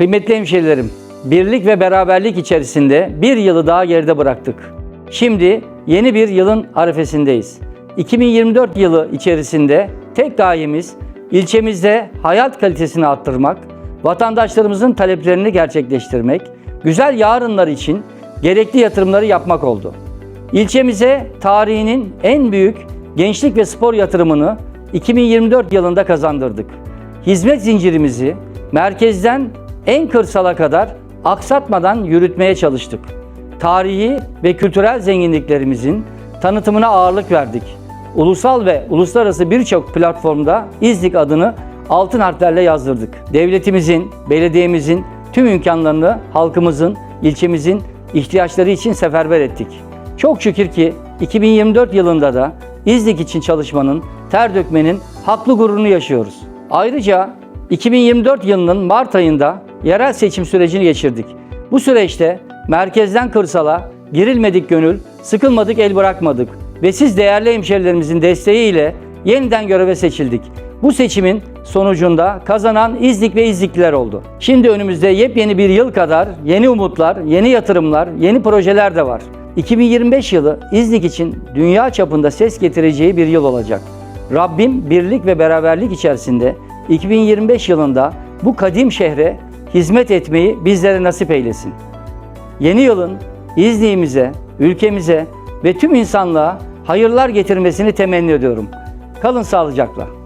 Kıymetli hemşehrilerim, birlik ve beraberlik içerisinde bir yılı daha geride bıraktık. Şimdi yeni bir yılın arifesindeyiz. 2024 yılı içerisinde tek gayemiz ilçemizde hayat kalitesini arttırmak, vatandaşlarımızın taleplerini gerçekleştirmek, güzel yarınlar için gerekli yatırımları yapmak oldu. İlçemize tarihinin en büyük gençlik ve spor yatırımını 2024 yılında kazandırdık. Hizmet zincirimizi merkezden en kırsala kadar aksatmadan yürütmeye çalıştık. Tarihi ve kültürel zenginliklerimizin tanıtımına ağırlık verdik. Ulusal ve uluslararası birçok platformda İznik adını altın harflerle yazdırdık. Devletimizin, belediyemizin tüm imkanlarını halkımızın, ilçemizin ihtiyaçları için seferber ettik. Çok şükür ki 2024 yılında da İznik için çalışmanın, ter dökmenin haklı gururunu yaşıyoruz. Ayrıca 2024 yılının Mart ayında yerel seçim sürecini geçirdik. Bu süreçte merkezden kırsala girilmedik gönül, sıkılmadık el bırakmadık ve siz değerli hemşerilerimizin desteğiyle yeniden göreve seçildik. Bu seçimin sonucunda kazanan İznik ve İznikliler oldu. Şimdi önümüzde yepyeni bir yıl kadar yeni umutlar, yeni yatırımlar, yeni projeler de var. 2025 yılı İznik için dünya çapında ses getireceği bir yıl olacak. Rabbim birlik ve beraberlik içerisinde 2025 yılında bu kadim şehre hizmet etmeyi bizlere nasip eylesin. Yeni yılın İznik'imize, ülkemize ve tüm insanlığa hayırlar getirmesini temenni ediyorum. Kalın sağlıcakla.